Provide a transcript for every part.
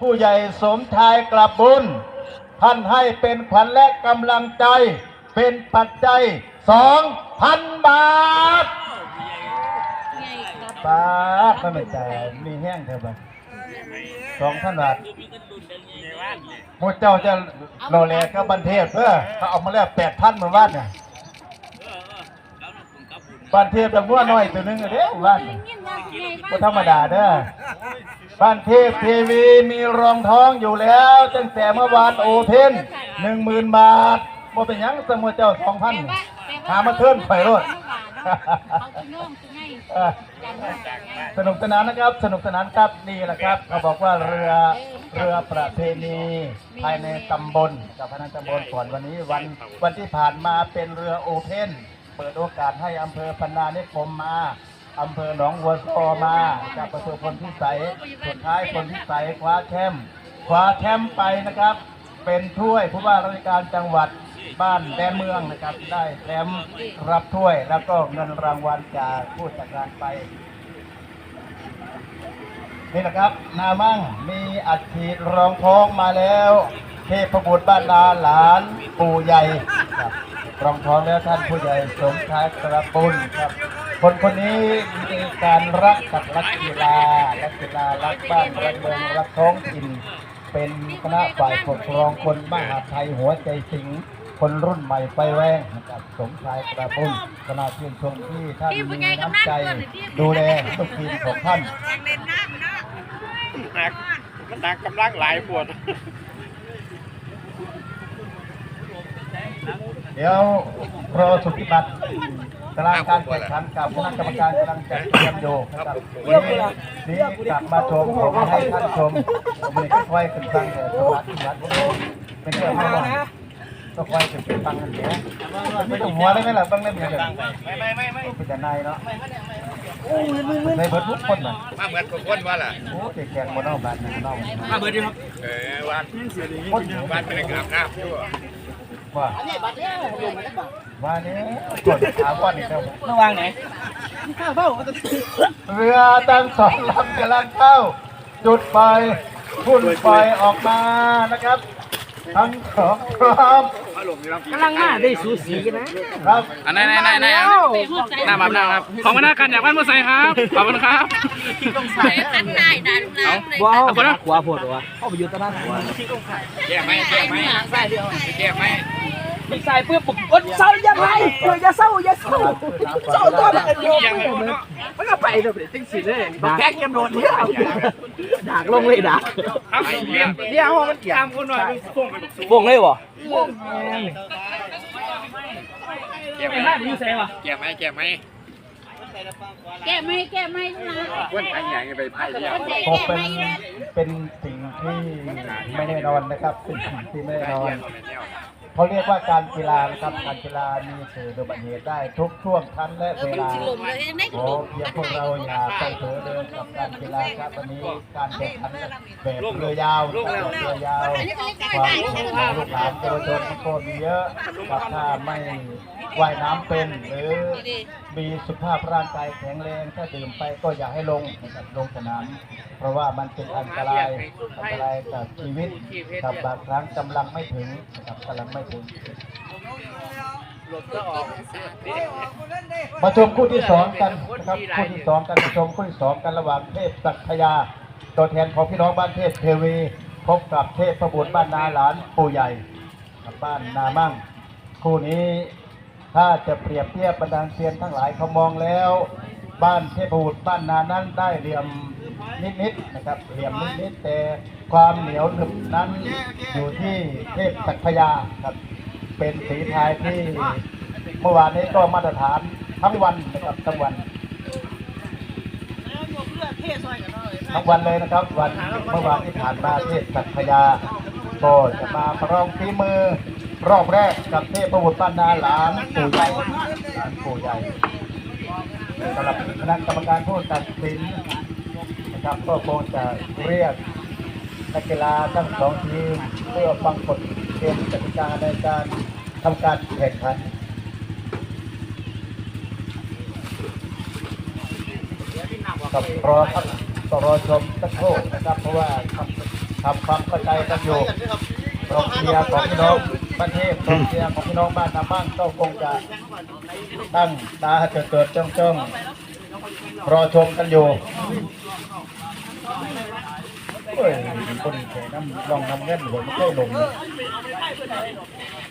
ผู้ใหญ่สมชายกลับบุญ ท่านให้เป็นขวัญและกำลังใจ เป็นปัจจัยสองพันบาทบาทก็ไม่จ่ายมีแห้งเท่าไหร่สองพันบาทหมดเจ้าจะโรแลกับบันเทศเพื่อเขาเอามาแล้วแปดพันมาบ้านเนี่ยบันเทศแต่ว่าน้อยตัวนึงอะเด้อบ้านเนี่ย ก็ธรรมดาเด้อบ้านเทพทีวีมีรองท้องอยู่แล้วตั้งแต่เมื่อวานโอเพนหนึ่งหมื่นบาทบ่เป็นหยังสมมติเจ้าสองพันหามาเทิร์นไฟรถสนุกสนานนะครับ สนุกสนานครับนี่แหละครับเขาบอกว่าเรือเรือประเพณีภายในตำบลกับพนันตำบลก่อนวันนี้วันวันที่ผ่านมาเป็นเรือโอเพนเปิดโอกาสให้อำเภอพนานิคมมา อำเภอหนองวัวซอมาจากประสบผลพิสัยสุดท้ายผลพิสัยคว้าแชมป์คว้าแชมป์ไปนะครับ เป็นถ้วยผู้ว่าราชการจังหวัดบ้านแดนเมืองนะครับ ได้แชมป์รับถ้วยแล้วก็เงินรางวัลจากผู้จัดการไปนี่นะครับ นามั่งมีอัฐิรองท้องมาแล้ว เทพบุตรบ้านนาหลานปู่ใหญ่ครับรองท้องแล้วท่านผู้ใหญ่สมชายกระปุลครับ คนคนนี้มีการรักกับรักกีฬารักกีฬารักบ้านรักเมืองรักท้องถิ่นเป็นคณะฝ่ายปกครองคนมหาไทยหัวใจสิงคนรุ่นใหม่ไฟแรงนะครับสมชายกระปุลคณะชื่นชมที่ท่านมีน้ำใจ ดูแลทุกทีมของท่านหนักมันหนักกำลังหลายปวดเดี๋ยวรอสุทธิบัต รตารางการแข่งขันกับคณะกรรมการกำลังจัดเตรียมอยู่นะครับวันนี้นี้กลับมาชมผมให้ท่านชมผมไม่ได้ค่อยขึ้นฟังแต่สวัสดีวัดเป็นเรื่องไม่ว่าก็ค่อยขึ้นไปฟังกันเดี๋ยวไม่ต้องหัวได้ไหมล่ะต้องเล่นอย่างเดียวไม่ไม่ไม่ไม่เป็นแต่นายเนาะในเบิร์ดทุกคนน่ะมาเหมือนกับคนว่าล่ะโอ้เก่งๆบนนอกบ้านนอกมาเบิดดีครับเออวันคนอยู่วันเป็นกราบน้ำด้ วยว่าว่าเนี่ยกดขาก้อนอีกแล้วระวังไหนเรือตั้งสองลำกำลังเข้า จุดไฟพุ่นไฟออกมานะครับทั้งสองพร้อมกำลังมาได้สูสีนะครับอันไหนไหนไหนไหนอะหน้ามาหน้าครับ ของมาหน้ากันอยากบ้านมือใส่ครับ ขอบคุณครับ อันไหนนะลูกหลานว้าวคนละขวาปวดวะเข้าไปอยู่ตะนั้นขวาแก้ไหมแก้ไหมแก้ไหมไม่ใส่เพื่อปกดเศร้าอย่าไปอย่าเศร้าอย่าเศร้าเศร้าตัวมันโยมมันก็ไปเลยติ้งสิเลยแก๊กยังโดนเนี่ยดากลงเลยดากครับเรียบเดี๋ยวมันเกี่ยตามคนหน่อยส่งกันวงเลยวะแก้ไหมไม่ได้มีแสงวะแก้ไหมแก้ไหม แก้ไม่แก้ไม่ลูกหลานคนไทยอย่างไปไพ่เดียวตกเป็นเป็นสิ่งที่ไม่แน่นอนนะครับเป็นสิ่งที่ไม่แน่นอน เขาเรียกว่าการกีฬานะครับการกีฬามีสื่ออุบัติเหตุได้ทุกช่วงชั้นและเวลาสิลมเลยยังได้ขอเพียงพวกเราอย่าไปเผลอเดินกับการกีฬาครับวันนี้การแข่งขันแบบเรือยาวเรือยาวความรู้ของลูกหลานเยาวชนก็มีเยอะกับถ้าไม่ว่ายน้ำเป็นหรือมีสุขภาพร่างกายแข็งแรงถ้าดื่มไปก็อย่าให้ลงนะครับลงสนามเพราะว่ามันเป็นอันตรายอันตรายกับชีวิตกับบางครั้งกำลังไม่ถึงนะครับกำลังไม่มาชมคู่ที่สองกันนะครับคู่ที่สองกันมาชมคู่ที่สองกันระหว่างเทพศักพยา ตัวแทนของพี่น้องบ้านเทพเทวีพบกับเทพประบุญบ้านนาหลานปู่ใหญ่บบ้านนามั่ง คู่นี้ถ้าจะเปรียบเทียบบรรดาเซียนทั้งหลายเขามองแล้ว บ้านเทพบุตรบ้านนานั้นได้เหลี่ยม นิดๆนะครับเหลี่ยมนิดๆแต่ความเหนียวหนึบนั้นอยู่ที่เทพศักพยาครับ เป็นสีไทยที่เมื่อวานนี้ก็มาตรฐานทั้งวันนะครับทั้งวันทั้งวันเลยนะครับ วันเมื่อวานที่ผ่านมาเทพสักพยาก็จะมาประลองฝีมือรอบแรกกับเทพประวุฒิปานนาหลานปู่ใหญ่หลานปู่ใหญ่สำหรับคณะกรรมการผู้ตัดสิน นะครับก็คงจะเรียกนักกีฬาทั้งสองทีมเพื่อฟังกฎเกณฑ์กติกาในการทำการแข่งขันกับรอครับต้อรอชมสักครู่นะครับเพราะว่าทำความเข้าใจกันอยู่กองเชียร์ของพี่น้องบ้านเทพกองเชียร์ของพี่น้องบ้านนามั่งก็คงจะตั้งตาเจิดๆจ้อง รอชมกันอยู่เฮ้ยคนแข่น้ำลองน้ำเงินหัวม่ค่อยลงเลย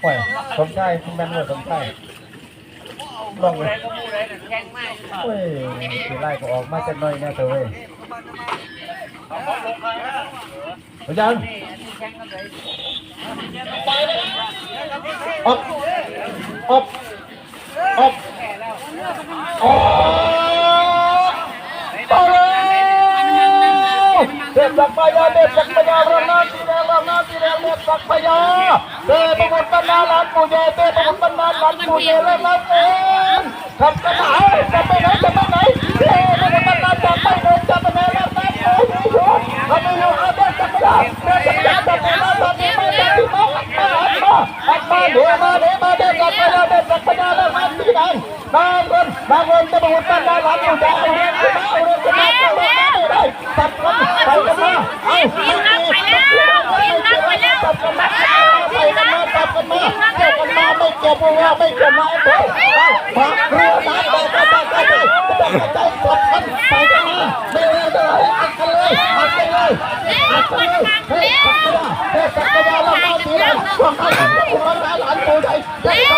โอ้ยสมชายคุณแม่นว่าสมชายลองเลยเฮ้ยสีไล่ก็ออกมาจะน้อยแน่เธอเว้ยพยังออกออกออกออกต่อเลย เด็กสักพยาเด็กสักพยารนาสีแดงรนาสีแดงเด็กสักพยาเด็กประมุณาหลานปู่ใหญ่เด็กประมุขบรรณาหลานปู่ใหญ่และรับเองทำกันไหนจะไปไหนจะไปไหนเด็กประมุขบรรณาจะไปไหนจะไปไหนรับแม่ปู่ใหญ่อยู่ทำไมอยู่เอาเด็กสักพยาเด็กสักพยาจะไปไหนจะไปไหนจะไปไหนมามาเดี๋ยวมาเดี๋ยวมาเด็กสักพยาเด็กสักพยาล้วมาสีแดงนางเงินนางเงินจะประมุขบรรณาหลานปู่ใหญ่เอาเรื่องขึ้นมาเอาเรื่องขึ้นมา เอาเรื่องขึ้นมาตัดกันไปกันมาเอาปีนนักไปแล้วปีนนักไปแล้วตัดกันมาไปกันมาตัดกันมาเกี่ยวกันมาไม่เกี่ยวกับว่าไม่เกี่ยวมาเอาเอาฝากเรือน้ำไปไปไปไปไปใจกดกันไปกันมาไม่เรื่องอะไรอัดกันเลยอัดกันเลยอัดกันเลยเฮ้ยสักยาเฮ้ยสักยาเรามาดีแล้วพวกเขาเป็นคนร้ายหลานปูใจเ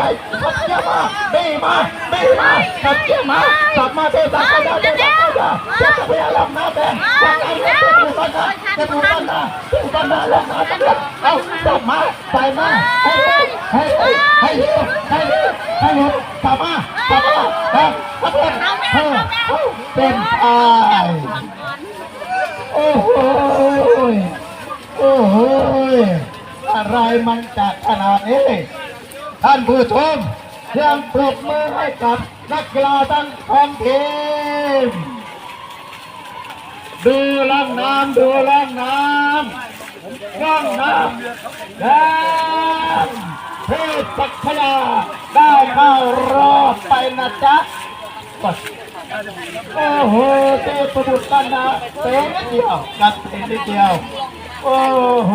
ฮ้ยทำไมปูใจสักยามาดีมาดีมาสักยามาสักมาเฮ้ยสักยาเฮ้ยสักยาสักยาลำน้ำแดงสักยาเฮ้ยปูกันนะเฮ้ยปูกันนะปูกันนะลำน้ำแดงเอาสักมาใส่มาให้ให้ให้ให้เร็วให้เร็วให้เร็วสักมาสักมาเฮ้ยสักเร็วเฮ้ยเป็นไอโอ้โหยโอ้โหยอะไรมันจะขนาดนี้ ท่านผู้ชมเพียงปรบมือให้กับนักกีฬาทั้งสองทีมดูล่องน้ำดูล่องน้ำล่องน้ำแล้วเพชรสักพยาได้เข้ารอบไปนะจ๊ะโอ้โหเทพบุตรกันนะเตะนิดเดียวกัดเตะนิดเดียวโอ้โห